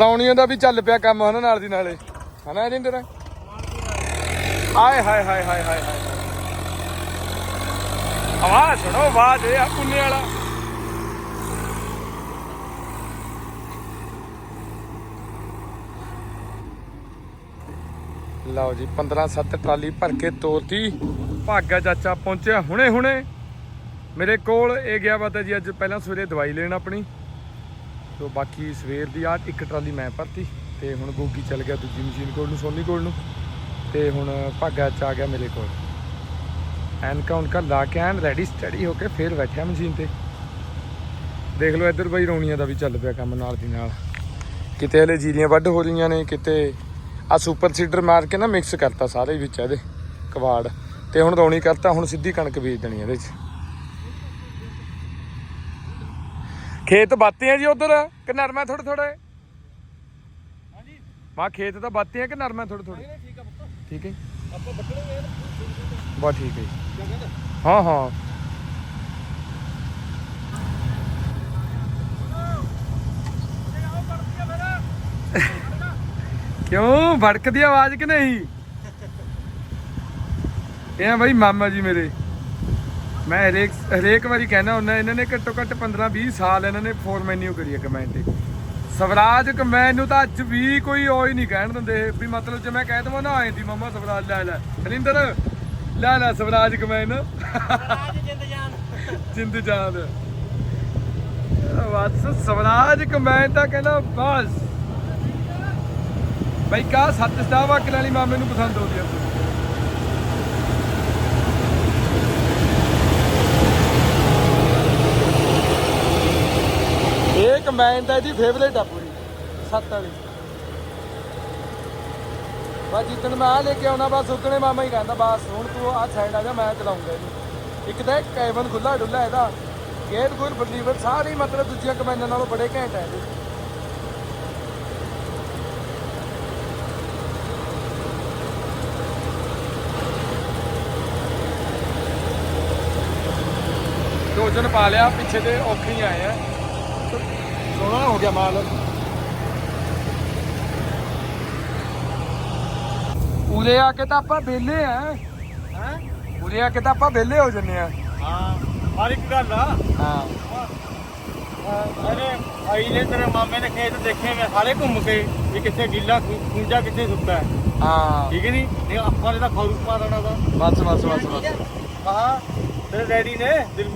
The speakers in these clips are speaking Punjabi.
ਰੌਣੀਆਂ ਦਾ ਵੀ ਚੱਲ ਪਿਆ ਕੰਮ ਹਨਾ ਨਾਲ ਦੀ ਨਾਲੇ। ਹਨਾ ਜਿੰਦਰ? ਆਏ ਹਾਏ ਹਾਏ ਹਾਏ ਹਾਏ ਆਵਾਜ਼ ਸੁਣੋ, ਆਵਾਜ਼ ਇਹ ਆ ਪੁੰਨੇ ਵਾਲਾ। ਲਓ ਜੀ 15 7 ਟਰਾਲੀ ਭਰ ਕੇ ਤੋਰਤੀ। ਭਾਗਾ ਚਾਚਾ ਪਹੁੰਚਿਆ ਹੁਣੇ ਹੁਣੇ। ਮੇਰੇ ਕੋਲ ਇਹ ਗਿਆ ਵਾ ਤਾਂ ਜੀ ਅੱਜ ਪਹਿਲਾਂ ਸਵੇਰੇ ਦਵਾਈ ਲੈਣ ਆਪਣੀ। ਤੋਂ ਬਾਕੀ ਸਵੇਰ ਦੀ ਆ ਇੱਕ ਟਰਾਲੀ ਮੈਂ ਭਰਤੀ ਤੇ ਹੁਣ ਗੋਗੀ ਚੱਲ ਗਿਆ ਦੂਜੀ ਮਸ਼ੀਨ ਕੋਲ ਨੂੰ, ਸੋਨੀ ਕੋਲ ਨੂੰ ਤੇ ਹੁਣ ਭਾਗਾ ਚ ਆ ਗਿਆ ਮੇਰੇ ਕੋਲ। ਐਨਕਾ ਉਨਕਾ ਲਾ ਕੇ ਐਨ ਰੈਡੀ ਸਟੱਡੀ ਹੋ ਕੇ ਫੇਰ ਬੈਠਿਆ ਮਸ਼ੀਨ ਤੇ। ਦੇਖ ਲਓ ਇੱਧਰ ਬਈ ਰੌਣੀਆਂ ਦਾ ਵੀ ਚੱਲ ਪਿਆ ਕੰਮ ਨਾਲ ਦੀ ਨਾਲ। ਕਿਤੇ ਹਲੇ ਜੀਰੀਆਂ ਵੱਢ ਹੋ ਰਹੀਆਂ ਨੇ, ਕਿਤੇ ਆ ਸੁਪਰ ਸੀਡਰ ਮਾਰ ਕੇ ਨਾ ਮਿਕਸ ਕਰਤਾ ਸਾਰੇ ਵਿੱਚ ਇਹਦੇ ਕਵਾੜ ਤੇ ਹੁਣ ਰੌਣੀ ਕਰਤਾ, ਹੁਣ ਸਿੱਧੀ ਕਣਕ ਬੀਜ ਦੇਣੀ ਇਹਦੇ 'ਚ। ਖੇਤ ਬਾਤੇ ਆ ਜੀ ਉਧਰ ਕਿ ਨਰਮਾ ਥੋੜੇ ਥੋੜੇ ਹਾਂਜੀ ਮਾ ਖੇਤ ਤਾਂ ਬਾਤੇ ਆ ਕਿ ਨਰਮਾ ਥੋੜੇ ਥੋੜੇ ਠੀਕ ਆ ਪੁੱਤ। ਠੀਕ ਹੈ? ਆਪਾਂ ਬਾ ਠੀਕ ਹੈ ਹਾਂ ਹਾਂ। ਕਿਉਂ ਭੜਕਦੀ ਆਵਾਜ਼ ਕਿ ਨਹੀਂ? ਇਹ ਆ ਬਈ ਮਾਮਾ ਜੀ ਮੇਰੇ। ਮੈਂ ਹਰੇਕ ਹਰੇਕ ਵਾਰੀ ਕਹਿਣਾ ਹੁੰਦਾ ਇਹਨਾਂ ਨੇ ਘੱਟੋ ਘੱਟ 15 20 ਸਾਲ ਇਹਨਾਂ ਨੇ ਫੋਰਮੈਨਿਊ ਕਰੀ ਹੈ ਕਮੈਂਟ ਤੇ। ਸਵਰਾਜ ਕਮੈਨ ਨੂੰ ਤਾਂ ਅੱਜ ਵੀ ਕੋਈ ਉਹ ਹੀ ਨਹੀਂ ਕਹਿਣ ਦਿੰਦੇ ਵੀ ਮਤਲਬ ਜੇ ਮੈਂ ਕਹਿ ਦਵਾਂ ਨਾ ਆਏ ਦੀ ਮਮਾ ਸਵਰਾਜ ਲੈ ਲੈ। ਹਰਿੰਦਰ ਲੈ ਲੈ ਸਵਰਾਜ ਕਮੈਨ ਰਾਜ ਜਿੰਦ ਜਾਨ। ਜਿੰਦ ਜਾਨ। ਬਸ ਸਵਰਾਜ ਕਮੈਨ ਤਾਂ ਕਹਿੰਦਾ ਬਸ। ਬਈ ਕਾ ਸੱਤ ਸਟਾਰ ਵਾਕਲ ਵਾਲੀ ਮਾਮੇ ਨੂੰ ਪਸੰਦ ਆਉਂਦੀ ਆ। ਇਹ ਕਮੈਨ ਤਾਂ ਇਹਦੀ ਫੇਵਰੇਟ ਆ ਪੂਰੀ। ਸੱਤ ਵਾਲੀ। ਬਸ ਜਿੱਦਣ ਮੈਂ ਆ ਲੈ ਕੇ ਆਉਣਾ, ਬਸ ਉਦਣੇ ਮਾਮਾ ਹੀ ਕਹਿੰਦਾ, ਬਸ ਹੁਣ ਤੂੰ ਆ ਸਾਈਡ ਆ ਜਾ, ਮੈਂ ਚਲਾਉਂਗਾ ਇਹਨੂੰ। ਇੱਕ ਤਾਂ ਕੈਬਨ ਖੁੱਲਾ ਡੁੱਲਾ ਇਹਦਾ। ਗੇਟ ਗੁਰ ਬਲੀਵਰ ਸਾਰੇ ਮਤਲਬ ਦੂਜੀਆਂ ਕਮੈਨਾਂ ਨਾਲੋਂ ਬੜੇ ਘੈਂਟ ਹੈ ਇਹਦੇ। ਢੋਜਨ ਪਾ ਲਿਆ, ਪਿੱਛੇ ਦੇ ਔਖੇ ਆਏ ਆ। ਸੋਹਣਾ ਹੋ ਗਿਆ ਮਾਲ। ਉਰੇ ਆ ਕੇ ਤਾਂ ਆਪਾਂ ਵਿਹਲੇ ਆ। ਹੈ? ਉਰੇ ਆ ਕੇ ਤਾਂ ਆਪਾਂ ਵਿਹਲੇ ਹੋ ਜੰਨੇ ਆ। ਹਾਂ ਹਰ ਇੱਕ ਗੱਲ ਆ। ਹਾਂ। ਅਰੇ ਆਈ ਨੇ ਤੇਰੇ ਮਾਮੇ ਦੇ ਖੇਤ ਦੇਖੇ ਮੈਂ ਸਾਰੇ ਘੁੰਮ ਕੇ ਵੀ ਕਿੱਥੇ ਗਿੱਲਾ ਖੂੰਜਾ ਕਿੱਥੇ ਸੁੱਕਾ ਹੈ। ਹਾਂ। ਠੀਕ ਹੈ ਨਹੀਂ ਨਹੀਂ ਆਪਾਂ ਨੇ ਤਾਂ ਖੌਰੂ ਪਾ ਦੇਣਾ ਦਾ ਬਸ ਬਸ ਬਸ ਬਸ। ਹਾਂ ਤੇਰੇ ਡੈਡੀ ਨੇ ਦਿਲ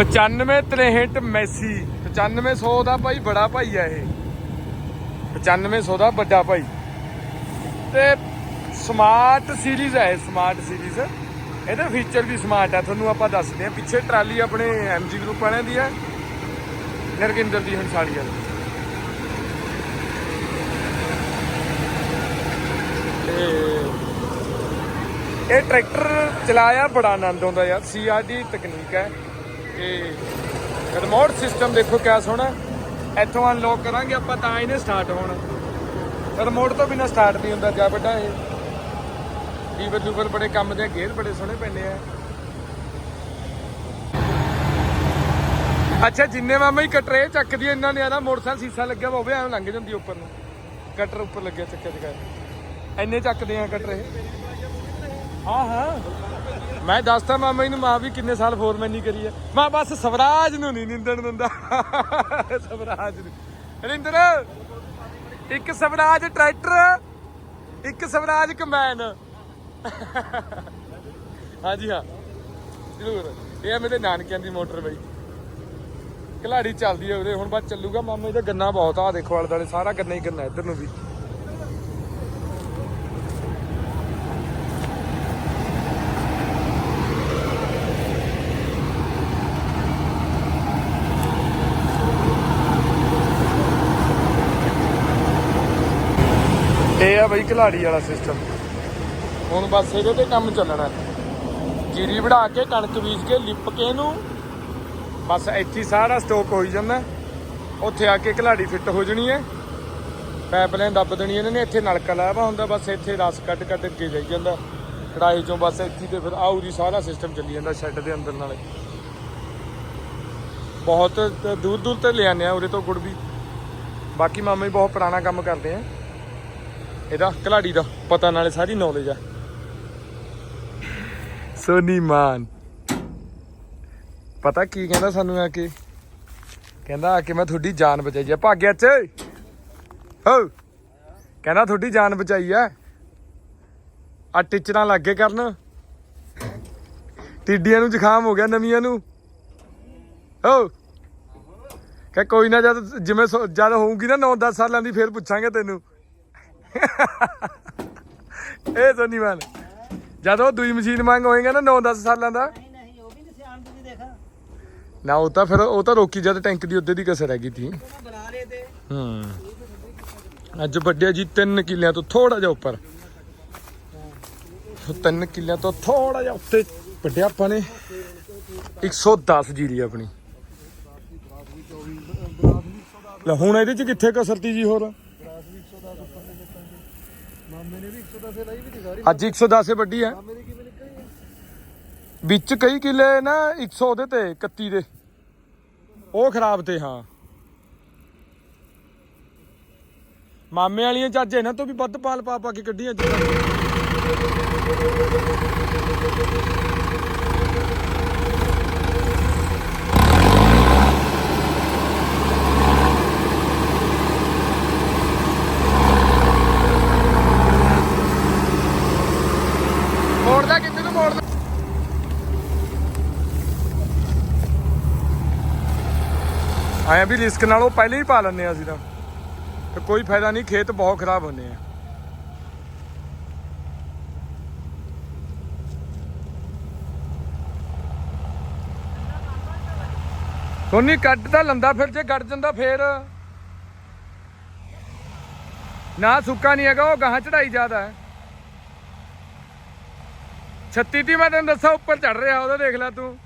9563 ਮੈਸੀ। 9500 ਦਾ ਭਾਈ ਬੜਾ ਭਾਈ ਆ ਇਹ। 9500 ਦਾ ਵੱਡਾ ਭਾਈ। ਤੇ ਸਮਾਰਟ ਸੀਰੀਜ਼ ਹੈ ਸਮਾਰਟ ਸੀਰੀਜ਼ ਇਹਦਾ ਫੀਚਰ ਵੀ ਸਮਾਰਟ ਆ, ਤੁਹਾਨੂੰ ਆਪਾਂ ਦੱਸਦੇ ਆ ਪਿੱਛੇ ਟਰਾਲੀ ਆਪਣੇ ਐਮਜੀ ਗਰੁੱਪ ਵਾਲਿਆਂ ਦੀ ਹੈ ਨਰਗਿੰਦਰ ਦੀ ਹੰਸਾਲੀ ਵਾਲੀ। ਇਹ ਟਰੈਕਟਰ ਚਲਾਇਆ, ਬੜਾ ਆਨੰਦ ਆਉਂਦਾ ਯਾਰ। ਸੀਆਰਡੀ ਤਕਨੀਕ ਹੈ। ਇਹ ਰਿਮੋਟ ਸਿਸਟਮ ਦੇਖੋ ਕਿਆ ਸੋਹਣਾ। ਇੱਥੋਂ ਅਨਲੌਕ ਕਰਾਂਗੇ ਆਪਾਂ ਤਾਂ ਇਹਨੇ ਸਟਾਰਟ ਹੋਣਾ। ਰਿਮੋਟ ਤੋਂ ਬਿਨਾ ਸਟਾਰਟ ਨਹੀਂ ਹੁੰਦਾ ਜਾ ਵੱਡਾ ਇਹ। ਲੀਵਰ ਲੂਵਰ ਬੜੇ ਕੰਮ ਦੇ ਆ, ਗੇਅਰ ਬੜੇ ਸੋਹਣੇ ਪੈਂਦੇ ਆ। ਅੱਛਾ ਜਿੰਨੇ ਮਾਮਾ ਹੀ ਕਟਰੇ ਚੱਕਦੀ ਆ, ਇਹਨਾਂ ਨੇ ਆਦਾ ਮੋਟਰਸਾਈਕਲ ਸੀਸਾ ਲੱਗਿਆ ਵਾ ਹੋਵੇ ਐਂ ਲੰਘ ਜਾਂਦੀ ਉੱਪਰ ਨੂੰ। ਕਟਰ ਉੱਪਰ ਲੱਗਿਆ ਚੱਕਿਆ ਚਕਾ ਇੰਨੇ ਚੱਕਦੇ ਆ ਕਟਰੇ। ਹਾਂ ਹਾਂ। ਮੈਂ ਦੱਸਦਾ ਮਾਮਾ ਜੀ ਨੂੰ ਮਾਂ ਵੀ ਕਿੰਨੇ ਸਾਲ ਫੋਰਮੈਨ ਨਹੀਂ ਕਰੀ ਹੈ ਮੈਂ ਬਸ ਸਵਰਾਜ ਨੂੰ ਨਹੀਂ ਨਿੰਦਣ ਦਿੰਦਾ। ਸਵਰਾਜ ਨੂੰ। ਰਿੰਦਰ ਇੱਕ ਸਵਰਾਜ ਟਰੈਕਟਰ, ਇੱਕ ਸਵਰਾਜ ਕਮੈਨ ਹਾਂਜੀ, ਹਾਂ। ਜ਼ਰੂਰ। ਇਹ ਆ ਮੇਰੇ ਨਾਨਕਿਆਂ ਦੀ ਮੋਟਰ ਬਈ। ਖਿਲਾੜੀ ਚੱਲਦੀ ਹੈ ਉਰੇ। ਹੁਣ ਬਾਅਦ ਚੱਲੂਗਾ। ਮਾਮੇ ਇਹਦਾ ਗੰਨਾ ਬਹੁਤ ਆ। ਦੇਖੋ, ਆਲੇ ਦੁਆਲੇ ਸਾਰਾ ਗੰਨਾ ਹੀ ਗੰਨਾ ਇੱਧਰ ਨੂੰ ਵੀ। ਇਹ ਆ ਬਈ ਖਿਲਾੜੀ ਵਾਲਾ ਸਿਸਟਮ ਹੁਣ ਬਸ ਇਹਦੇ ਤੇ ਕੰਮ ਚੱਲਣਾ। ਜੀਰੀ ਵੜਾ ਕੇ, ਕਣਕ ਬੀਜ ਕੇ, ਲਿਪ ਕੇ ਇਹਨੂੰ। ਬਸ ਇੱਥੇ ਸਾਰਾ ਸਟੋਕ ਹੋਈ ਜਾਂਦਾ। ਉੱਥੇ ਆ ਕੇ ਖਿਲਾੜੀ ਫਿੱਟ ਹੋ ਜਣੀ ਹੈ। ਪਾਈਪਲਾਈਨ ਦੱਬ ਦੇਣੀ ਇਹਨਾਂ ਨੇ, ਇੱਥੇ ਨਲਕਾ ਲਾਇਆ ਵਾ ਹੁੰਦਾ। ਬਸ ਇੱਥੇ ਰਸ ਕੱਢ ਕੱਢ ਕੇ ਜਾਈ ਜਾਂਦਾ। ਕੜਾਈ ਚੋਂ ਬਸ ਇੱਥੇ ਤੇ ਫਿਰ ਆਊ ਦੀ ਸਾਰਾ ਸਿਸਟਮ ਚੱਲੀ ਜਾਂਦਾ ਸ਼ੈੱਡ ਦੇ ਅੰਦਰ ਨਾਲੇ। ਬਹੁਤ ਦੂਰ ਦੂਰ ਤੇ ਲਿਆਨੇ ਆ, ਉਰੇ ਤੋਂ ਗੁੜ ਵੀ। ਬਾਕੀ ਮਾਮੇ ਬਹੁਤ ਪੁਰਾਣਾ ਕੰਮ ਕਰਦੇ ਆ। ਇਹਦਾ ਕਲਾੜੀ ਦਾ, ਪਤਾ ਨਾਲੇ ਸਾਰੀ ਨੌਲੇਜ ਆ। ਸੋਨੀ ਮਾਨ। ਪਤਾ ਕੀ ਕਹਿੰਦਾ ਸਾਨੂੰ ਆ ਕੇ? ਕਹਿੰਦਾ ਆ ਕੇ ਮੈਂ ਤੁਹਾਡੀ ਜਾਨ ਬਚਾਈ ਆ। ਭਾਗਿਆ ਚ ਹੋ। ਕਹਿੰਦਾ ਤੁਹਾਡੀ ਜਾਨ ਬਚਾਈ ਆ। ਆ ਟੀਚਰਾਂ ਲੱਗੇ ਕਰਨ। ਟਿੱਡੀਆਂ ਨੂੰ ਜ਼ੁਕਾਮ ਹੋ ਗਿਆ, ਨਵੀਆਂ ਨੂੰ। ਹੋ। ਕਹ ਕੋਈ ਨਾ ਜਦ ਜਿਵੇਂ ਸੋ- ਜਦ ਹੋਊਗੀ ਨਾ 9-10 ਸਾਲਾਂ ਦੀ, ਫੇਰ ਪੁੱਛਾਂਗੇ ਤੈਨੂੰ। ਇਹ ਸੋਨੀ ਮਾਨ ਜਦੋਂ ਦੂਈ ਮਸ਼ੀਨ ਮੰਗ ਹੋਏਗਾ ਨਾ 9-10 ਸਾਲਾਂ ਦਾ। ਨਹੀਂ ਨਹੀਂ ਉਹ ਵੀ ਨਹੀਂ ਸਿਆਣ ਤੁਸੀਂ ਦੇਖਾ। ਨਾ ਉਹ ਤਾਂ ਫਿਰ ਉਹ ਤਾਂ ਰੋਕੀ ਜਦ ਟੈਂਕ ਦੀ ਉੱਤੇ ਦੀ ਕਸਰ ਹੈਗੀ ਤੀ। ਬਣਾ ਰਹੇ ਤੇ। ਹੂੰ। ਅੱਜ ਵੱਡਿਆ ਜੀ 3 ਕਿੱਲਿਆਂ ਤੋਂ ਥੋੜਾ ਜਿਹਾ ਉੱਪਰ। 3 ਕਿੱਲਿਆਂ ਤੋਂ ਥੋੜਾ ਜਿਹਾ ਉੱਤੇ ਵੱਡਿਆ ਆਪਾਂ ਨੇ। 110 ਜੀਰੀ ਆਪਣੀ। ਲੈ ਹੁਣ ਇਹਦੇ ਚ ਕਿੱਥੇ ਕਸਰਤੀ ਜੀ ਹੋਰ ਮਾਮੇ ਨੇ ਵੀ 110 ਲਾਈ ਵੀ ਸਾਰੀ। ਅੱਜ 110 ਏ ਵੱਡੀ ਹੈ। ਕਿਵੇਂ ਨਿਕਲੀ ਵਿੱਚ ਕਈ ਕਿੱਲੇ ਨਾ 100 ਉਹਦੇ ਤੇ 31 ਦੇ। ਉਹ ਖਰਾਬ ਤੇ ਹਾਂ। ਮਾਮੇ ਵਾਲੀਆਂ ਚੱਜ ਇਹਨਾਂ ਤੋਂ ਵੀ ਵੱਧ ਪਾਲ ਪਾ ਪਾ ਕੇ ਕੱਢੀਆਂ ਅੱਜ ਮੋੜਦਾ ਕਿੱਥੇ ਨੂੰ ਮੋੜਦਾ ਆਇਆ ਵੀ ਰਿਸਕ ਨਾਲ ਉਹ ਪਹਿਲੇ ਹੀ ਪਾ ਲੈਂਦੇ ਆ ਅਸੀਂ ਤਾਂ। ਤੇ ਕੋਈ ਫਾਇਦਾ ਨਹੀਂ, ਖੇਤ ਬਹੁਤ ਖਰਾਬ ਹੁੰਦੇ ਆ। ਸੋਨੀ, ਕੱਢ ਤਾਂ ਲੰਦਾ ਫਿਰ, ਜੇ ਗੱਡ ਜਾਂਦਾ ਫੇਰ। ਨਾ ਸੁੱਕਾ ਨਹੀਂ ਹੈਗਾ, ਉਹ ਗਾਹਾਂ ਚੜਾਈ ਜ਼ਿਆਦਾ ਹੈ। 36 ਤੀ ਮੈਂ ਤੈਨੂੰ ਦੱਸਾਂ, ਉੱਪਰ ਚੜ ਰਿਹਾ, ਉਹਦਾ ਦੇਖ ਲੈ ਤੂੰ।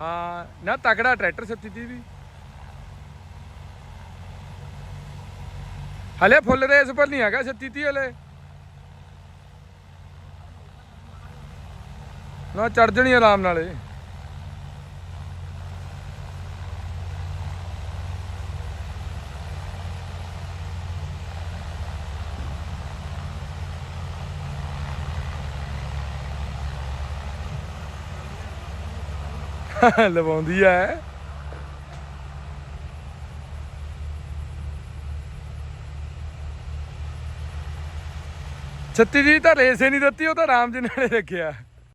ਹਾਂ, ਨਾ ਤਕੜਾ ਟਰੈਕਟਰ 36 ਤੀ ਵੀ ਹਲੇ ਫੁੱਲ ਰੇਸ ਪਰ ਨਹੀਂ ਹੈਗਾ 36 ਤੀ ਹਲੇ। ਨਾ ਚੜ ਜਣੀ ਆਰਾਮ ਨਾਲੇ ਲਵਾਉਂਦੀ ਐ ਛੱਤੀ ਦੀ ਤਾਂ ਰੇਸ ਹੀ ਨਹੀਂ ਦਿੱਤੀ, ਉਹ ਤਾਂ ਰਾਮ ਜੀ ਨੇ ਰੱਖਿਆ।